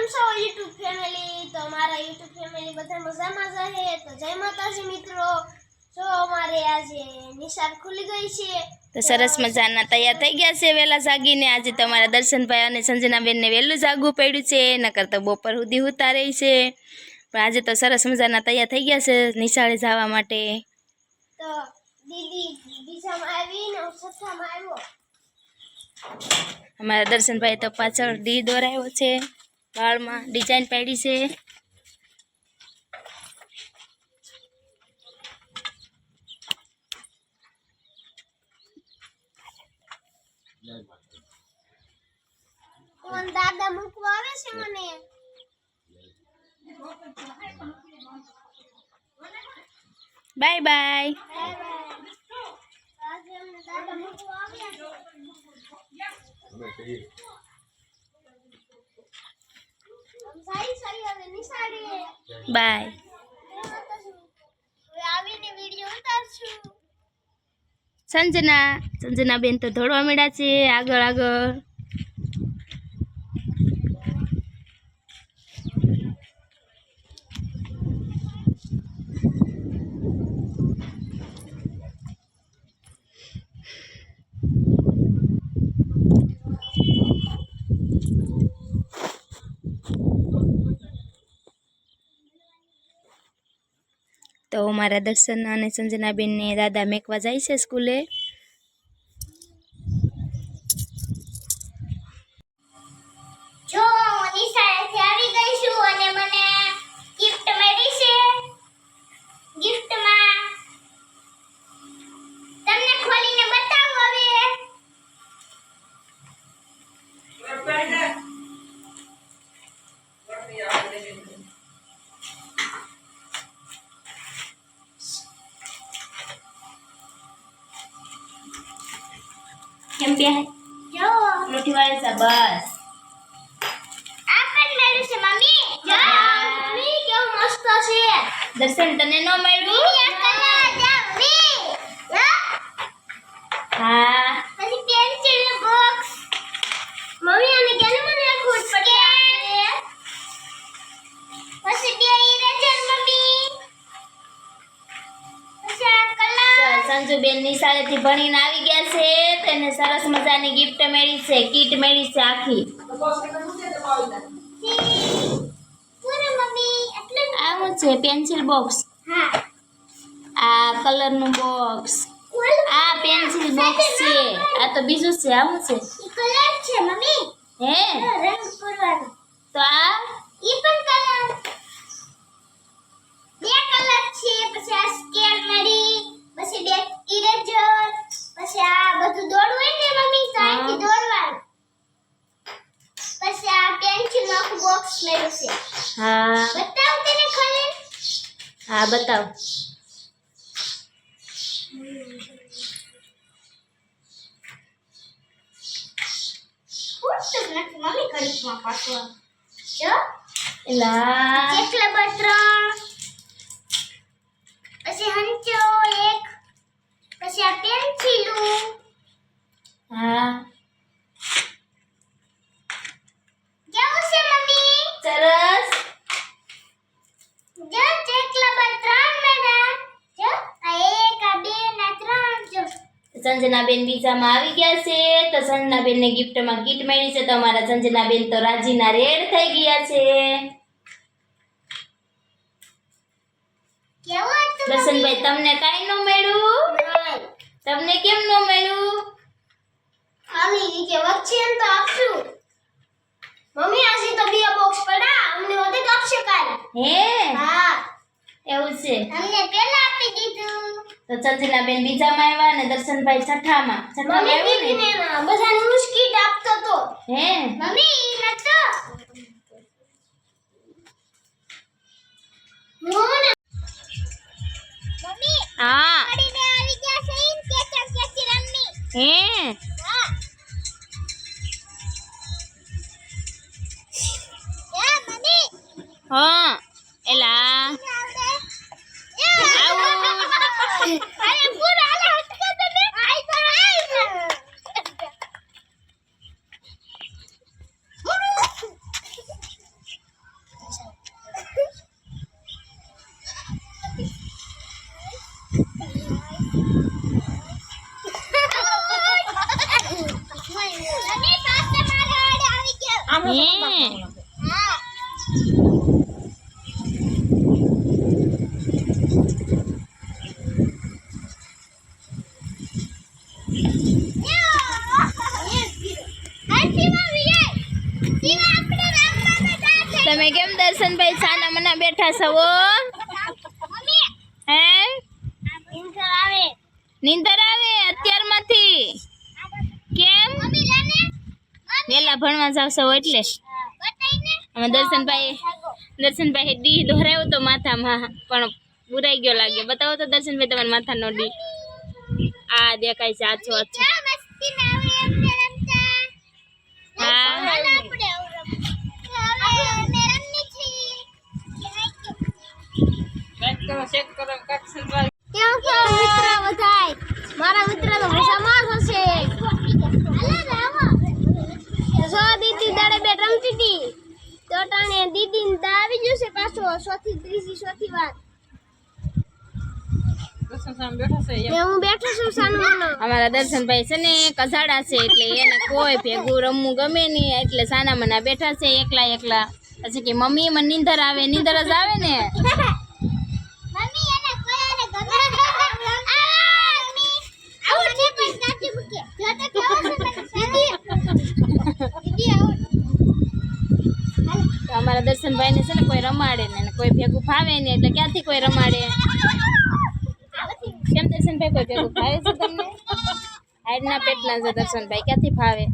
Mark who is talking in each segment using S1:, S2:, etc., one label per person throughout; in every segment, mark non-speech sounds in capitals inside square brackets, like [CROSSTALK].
S1: કેમ છો YouTube family? તો મારા યુટ્યુબ ફેમિલી બધા મજામાં જ તો જય માતાજી મિત્રો. જો અમારે આજે નિશાળ ખુલી ગઈ છે.
S2: તો સરસ મજાના તૈયાર થઈ ગયા છે વહેલા જાગીને. આજે તમારા દર્શનભાઈ અને સંજનાબેનને વહેલું જાગવું પડ્યું છે નકર તો બપોર સુધી ઉતા રહી છે. પણ આજે તો સરસ મજાના તૈયાર થઈ ગયા છે નિશાળે જવા માટે.
S1: તો દીદી બીજામાં આવી ને હું આવ્યો.
S2: અમારા દર્શનભાઈ તો પાછળ ડી દોરાયો છે. વાળમાં ડિઝાઇન પાડી છે.
S1: દાદા મૂકવા આવે છે મને?
S2: Bye bye.
S1: દાદા મૂકવા આવ્યા આમ સારી સારી હવે નિશાળે
S2: બાય. સંજના સંજના બેન તો દોડવા મળ્યા છે. આગળ આગળ. તો મારા દર્શન અને સંજનાબેનને દાદા મેકવા જાય છે સ્કૂલે.
S1: જો હું નિશાળેથી આવી ગઈ છું અને મને ગિફ્ટ મળી છે. ગિફ્ટમાં તમને ખોલીને બતાવું હવે.
S2: કેમ બે
S1: જો.
S2: લોટી વાળી છે બસ.
S1: આ પણ મળ્યું છે મમ્મી. જો મમ્મી કેવું મસ્ત છે.
S2: દર્શન તને નો મળ્યું? હા. સંજુબેન નિશાળેથી ભણીને આવી ગયા છે. તેને સરસ મજાની ગિફ્ટ મળી છે કીટ મળી છે આખી. આવું છે પેન્સિલ બોક્સ આ કલરનું બોક્સ આ પેન્સિલ બોક્સ છે. આ તો બીજું છે, આવું છે.
S1: કલર છે મમ્મી
S2: હે?
S1: રંગ પૂરવાનો
S2: તો આ?
S1: ઈ પણ કલર બે કલર છે, પછી આ સ્કેલ મળી. પછી બે ઇરેઝર પછી આ બધું દોડવું હોય ને મમ્મી તો અહીંથી. દોડવાનું. પછી આ પેન્સિલ નો આખું બોક્સ મળ્યું છે.
S2: હા.
S1: બતાવ તને ખોલે.
S2: હા બતાવ.
S1: મમ્મી ઘડીકમાં પાછું. જો.
S2: એલા
S1: ચેકલા પર પછી હંચો એક પછી આ પેન્સિલું.
S2: હા.
S1: કેવું છે મમ્મી.
S2: સરસ.
S1: જો ચેકલા પર ત્રણ મેળા જો આ એક આ બે ને ગિફ્ટ ત્રણ જો
S2: સંજનાબેન બીજામાં આવી ગયા છે. તો સંજનાબેનને ગિફ્ટમાં કીટ મળી છે. તો અમારા સંજનાબેન તો રાજીના રેડ થઈ ગયા છે.
S1: કેવું હતું
S2: દર્શનભાઈ તમને કાંઈ ન મળ્યું? તમને કેમ ન મળ્યું?
S1: ખાલી નીચે વચ્ચે તો આપશું. મમ્મી આજે તો બે બોક્સ પડ્યા અમને વધે તો આપશે કાલ.
S2: હે?
S1: હા.
S2: એવું છે?
S1: અમને પેલા આપી દીધું.
S2: તો સંજનાબેન બીજામાં આવ્યા ને દર્શનભાઈ છઠ્ઠામાં. છઠ્ઠામાં
S1: મમ્મી
S2: આવ્યું ને?
S1: દીદીને બધાને મુશ્કીટ આપતો તો.
S2: હે?
S1: મમ્મી નતો. હું મમ્મી
S2: હા. હે?
S1: હા.
S2: એલા.
S1: તમે
S2: કેમ દર્શનભાઈ સાના મના બેઠા છો હે? નીંદર આવે અત્યારમાંથી. કેમ? વેલા ભણવા જાવ છો એટલે. અમે દર્શનભાઈ દર્શનભાઈ ડી દોહરાયો તો માથામાં પણ બુરાઈ ગયો લાગે બતાવો તો દર્શનભાઈ તમારા માથાનો ડી. આ દેખાય છે આછો આછો હા.
S1: કેમ છો મિત્ર બધાય મારા મિત્ર તો મજામાં હશે. જો દીદી દાડે બે રમતી હતી તો ટાણે દીદી ને દા આવી જશે પાછો સોથી ત્રીજી સોથી વાર. ને હું બેઠો છું સાનું મનો
S2: અમારા દર્શનભાઈ છે ને કસાડા છે એટલે એને કોઈ ભેગું રમવું ગમે નહીં એટલે સાના મના બેઠા છે એકલા એકલા. પછી કે મમ્મી મને નીંદર આવે નીંદર જ આવે ને. [LAUGHS] દર્શનભાઈને છે ને કોઈ રમાડે ને કોઈ ભેગું ફાવે નહીં એટલે ક્યાંથી કોઈ રમાડે? કેમ દર્શનભાઈ કોઈ ભેગું ફાવે છે તમને? હાડના પેટના છે દર્શનભાઈ, ક્યાંથી ફાવે?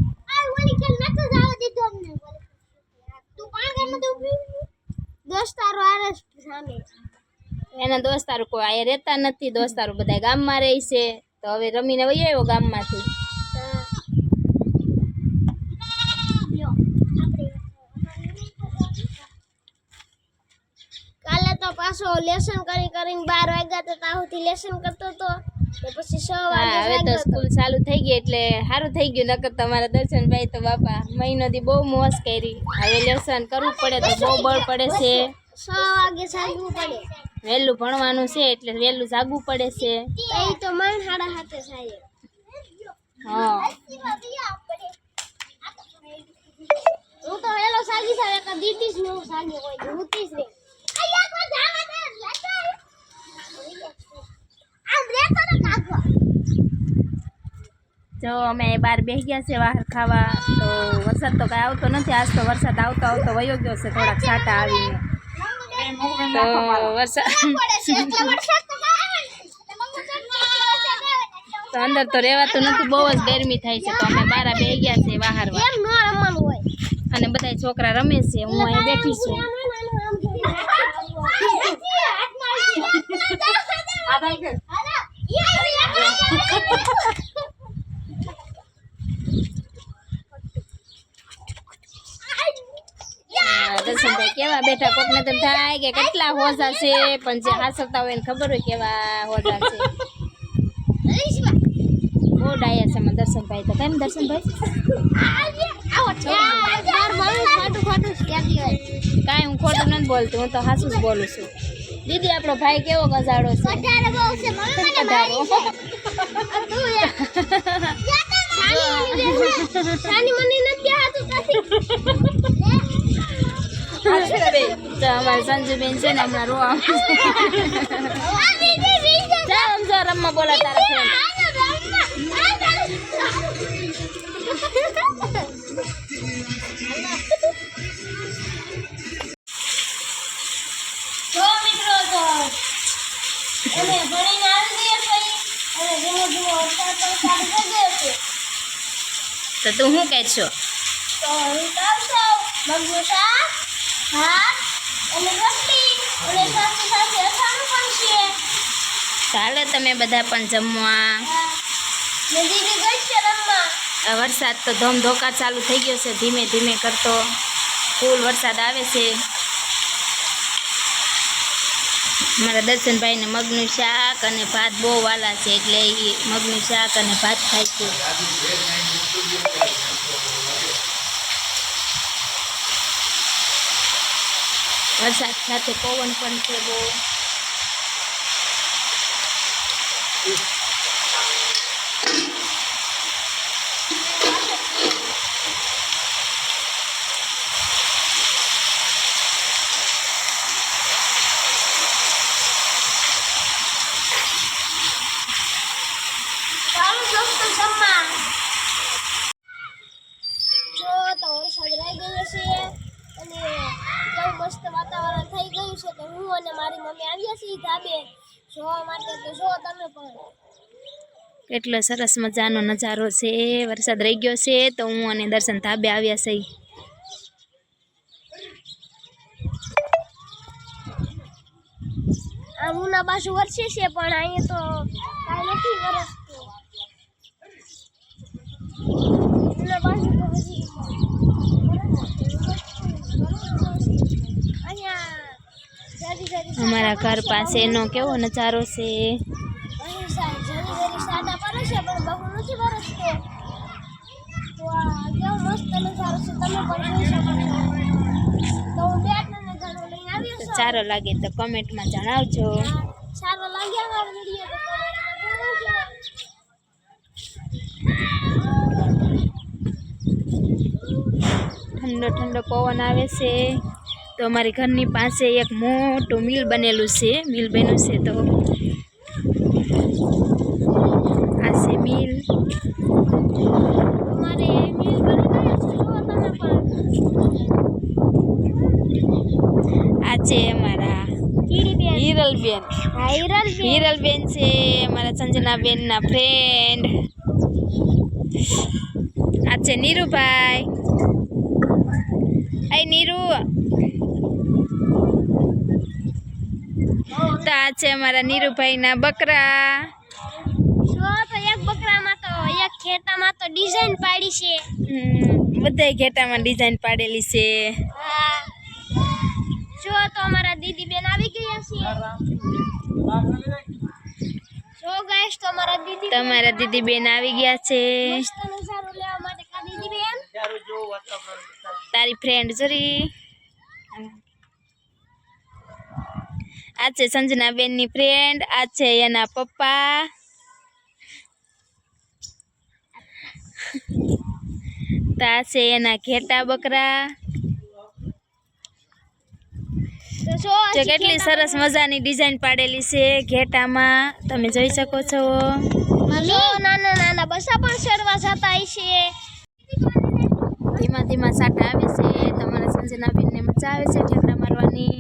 S2: એના દોસ્તારો કોઈ અહીંયા રહેતા નથી, દોસ્તારો બધા ગામમાં રહે છે. તો હવે રમીને વહી ગામમાંથી
S1: કાલે તો પાછો લેસન કરી કરીને બાર વાગ્યા તો તાહુથી લેસન કરતો તો પછી છ વાગે
S2: હવે તો સ્કૂલ ચાલુ થઈ ગઈ એટલે સારું થઈ ગયું નકર તમારા દર્શનભાઈ તો બાપા મહિનો દી બહુ મોસ કરી. હવે લેસન કરવું પડે તો બહુ બળ પડે છે.
S1: છ વાગે જાગવું પડે.
S2: વહેલું ભણવાનું છે એટલે વહેલું જાગવું પડે છે.
S1: એ તો મન હાડા હાથે થાય.
S2: હા.
S1: હું તો વહેલો સાગી સાવ એક દીદી જ નું સાગી હોય તો હુતી જ રે
S2: જો અમે બહાર બેસી ગયા છે બહાર ખાવા તો વરસાદ તો કાંઈ આવતો નથી. આજ તો વરસાદ આવતો આવતો વયો ગયો છે થોડાક છાંટા આવીને. તો વરસાદ
S1: તો
S2: અંદર તો રહેવાતું નથી બહુ જ ગરમી થાય છે. તો અમે બહાર બેસી ગયા છે બહાર અને બધા છોકરા રમે છે હું અહીં બેઠી છું. કેવા બેઠા? કોકને તેમ થાય કે કેટલા હોજા છે? પણ જે હાસવતા હોય એને ખબર હોય કેવા હોજા છે. બહુ ડાયા છે દર્શનભાઈ તો. કેમ દર્શનભાઈ? કાંઈ હું ખોટું નથી બોલતી હું તો હાસું જ બોલું છું. દીદી આપણો ભાઈ કેવો ગજાડો છે? [LAUGHS] અમારે સંજુબેન છે ને હમણાં રોવા રમવા
S1: તો
S2: તું શું કહે છો?
S1: તો હું કરશો મગનું શાક ભાત અને રોટલી. અને સાથે સાથે અથાણું પણ છે.
S2: ચાલો તમે બધા પણ જમવા.
S1: દીદી ગઈ છે રમવા.
S2: વરસાદ તો ધમધોકા ચાલુ થઈ ગયો છે ધીમે ધીમે કરતો. ફૂલ વરસાદ આવે છે. મારા દર્શનભાઈને મગનું શાક અને ભાત બહુ વાલા છે એટલે એ મગનું શાક અને ભાત ખાય છે. વરસાદ સાથે પવન પણ છે બહુ
S1: અને મારી મમ્મી આવ્યા છે ઈ ધાબે જોવા માટે તો જો તમે પણ
S2: કેટલો સરસ મજાનો નજારો છે. વરસાદ રહી ગયો છે તો હું અને દર્શન ધાબે આવ્યા છે.
S1: આ મુના બાજુ વરસે છે પણ અહીંયા તો કાંઈ નથી વરસતું. મુના બાજુ તો હજી અહીંયા જરી જરી
S2: અમારા ઘર પાસેનો કેવો નજારો છે
S1: અહીં સા- જરી જરી સાડા પડે છે પણ બહુ નથી વરસતો તો આ કેવો મસ્ત નજારો છે. તમે પણ જોઈ શકો તો હું બે આટલાને ઘણો લઈને આવ્યો છું.
S2: સારો લાગે તો કમેન્ટમાં જણાવજો.
S1: સારો લાગ્યા મારો વીડિયો તો કમેન્ટમાં જણાવજો
S2: ઠંડો ઠંડો પવન આવે છે. તો અમારી ઘરની પાસે એક મોટું મિલ બનેલું છે મિલ બન્યું છે તો આ છે મિલ
S1: અમારે મિલ બની ગયો છે જુઓ તમે પણ
S2: આ છે અમારા
S1: કીડીબેન
S2: હિરલબેન
S1: હા હિરલ
S2: હિરલબેન છે અમારા સંજનાબેનના ફ્રેન્ડ આ છે નીરુભાઈ. એ નીરુ. તો આ છે અમારા નીરુભાઈના બકરા.
S1: એક બકરામાં તો એક ખેતામાં તો ડિઝાઇન પાડી છે.
S2: બધાય ઘેટામાં ડિઝાઇન પાડેલી છે.
S1: હા. જો તો અમારા દીદી બેન આવી ગયા છે. જો ગાઈસ તો અમારા દીદી
S2: તમારા દીદી બેન આવી ગયા છે.
S1: મસ્ત નજારો લેવા માટે કા દીદી બેન
S2: તારી ફ્રેન્ડ જરી. આ છે સંજના બેનની ફ્રેન્ડ આ છે એના પપ્પા. તા છે એના ઘેટા બકરા
S1: તો જો
S2: કેટલી સરસ મજાની ડિઝાઇન પાડેલી છે ઘેટામાં. તમે જોઈ શકો છો.
S1: નાના નાના બસા પણ ચડવા જતા છે
S2: ધીમા ધીમા સાટા આવે છે. તમારા સંજના બેનને મજા આવે છે ઠેકડા મારવાની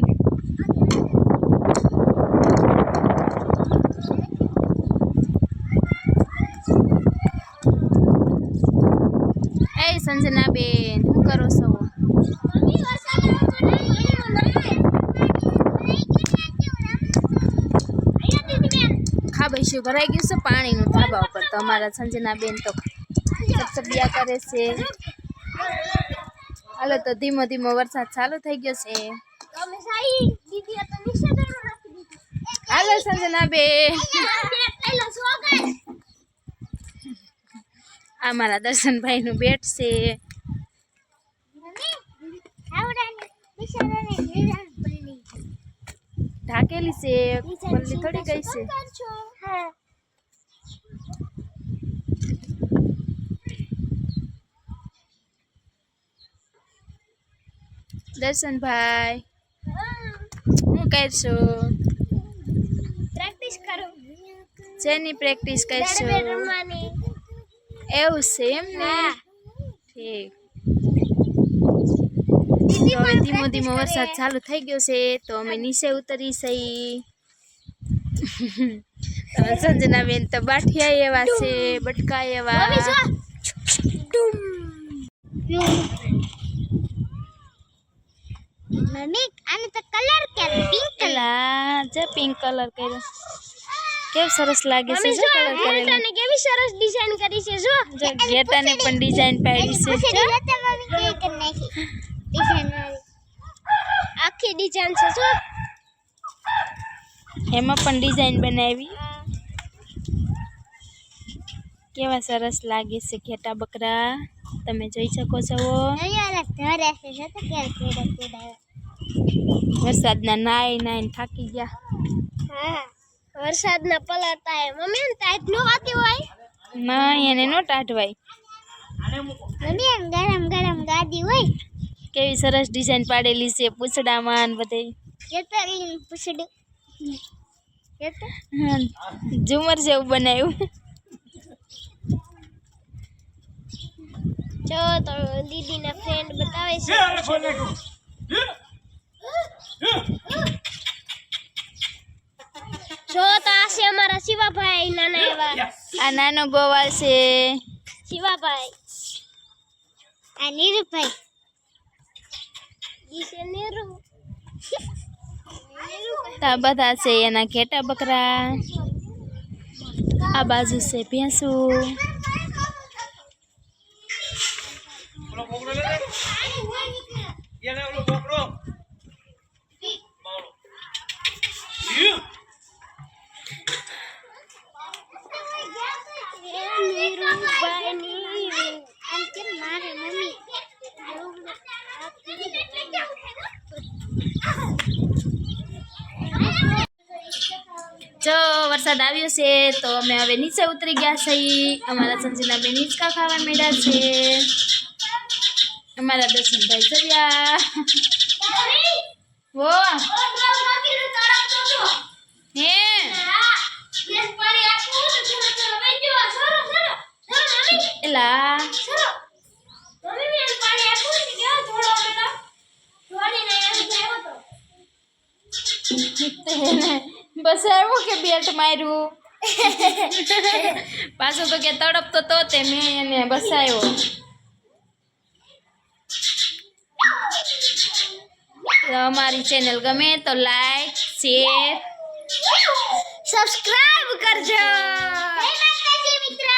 S2: એ સંજના બેન શું કરો છો
S1: મમ્મી વરસાદ આવતો નહીં અહીંયા દીદી બેન
S2: ખાબૈશું ભરાઈ ગયું છે પાણીનું ધાબા ઉપર. તો અમારા સંજના બેન તો સબસબિયા કરે છે. હાલો તો ધીમો ધીમો વરસાદ ચાલુ થઈ ગયો છે. હાલો સંજના બેન. આ મારા દર્શનભાઈનું બેટ છે. ઢાકેલી છે. થોડી ગઈ છે. દર્શનભાઈ હું કરશો
S1: પ્રેક્ટિસ કરું.
S2: જેની પ્રેક્ટિસ કરશો એવું છે એમ ને. ઠીક. તો ધીમો ધીમો વરસાદ. ચાલુ થઈ ગયો છે તો અમે નીચે ઉતરી સહી તમે સંજના બેન તો બાઠિયા એવા છે બટકા એવા.
S1: મમ્મી જો. ડુમ મમ્મી આને તો કલર કે પિંક
S2: પેલા જે પિંક કલર કર્યો. કેવું સરસ લાગે છે
S1: મમ્મી
S2: જો
S1: જો
S2: કલર કરેલો.
S1: હેલ્ટને કેવી સરસ ડિઝાઇન કરી છે જો.
S2: જો ઘેટાને પણ ડિઝાઇન પાડી છે
S1: આખી ડિઝાઇન છે જો.
S2: એમાં પણ ડિઝાઇન બનાવી. કેવા સરસ લાગે છે ઘેટા બકરા? તમે જોઈ શકો છો વરસાદના નાય નાય થાકી ગયા.
S1: હા વરસાદના પલળતા હે મમ્મી ને ટાઈટ નો આતી હોય?
S2: ના એને નો ટાટવાય
S1: મમ્મી એમ ગરમ ગરમ ગાદી હોય?
S2: કેવી સરસ ડિઝાઇન પાડેલી છે પૂછડામાં ને બધે.
S1: એ પૂછડું. એ
S2: ઝુમર જેવું બનાવ્યું.
S1: જો તો દીદી દીદીના ફ્રેન્ડ બતાવે છે.
S2: જો તો આ છે અમારા શિવાભાઈ નાના એવા. આ નાનો ગોવાલ છે.
S1: શિવાભાઈ. આ નીરુભાઈ. ઈ નીરુ.
S2: તા બધા છે એના ઘેટા બકરા. આ બાજુ છે ભેંસું.
S3: ઓલો બોકડો લે લે. એને ઓલો બોકડો. મારો. ઈ.
S1: નીરુભાઈ નીરુ આમ કેમ મારે મમ્મી
S2: જો વરસાદ આવ્યો છે તો અમે હવે નીચે ઉતરી ગયા છીએ અમારા સંજીના બે નીચકા ખાવા મળ્યા છે અમારા દર્શનભાઈ ચર્યા વો. હે. એલા. બસ આવ્યો કે બેટ માર્યું? [LAUGHS] પાછો તો કે તડપતો તો તે મેં એને બસાયો તો અમારી ચેનલ ગમે તો લાઈક શેર
S1: સબસ્ક્રાઇબ કરજો. મિત્ર.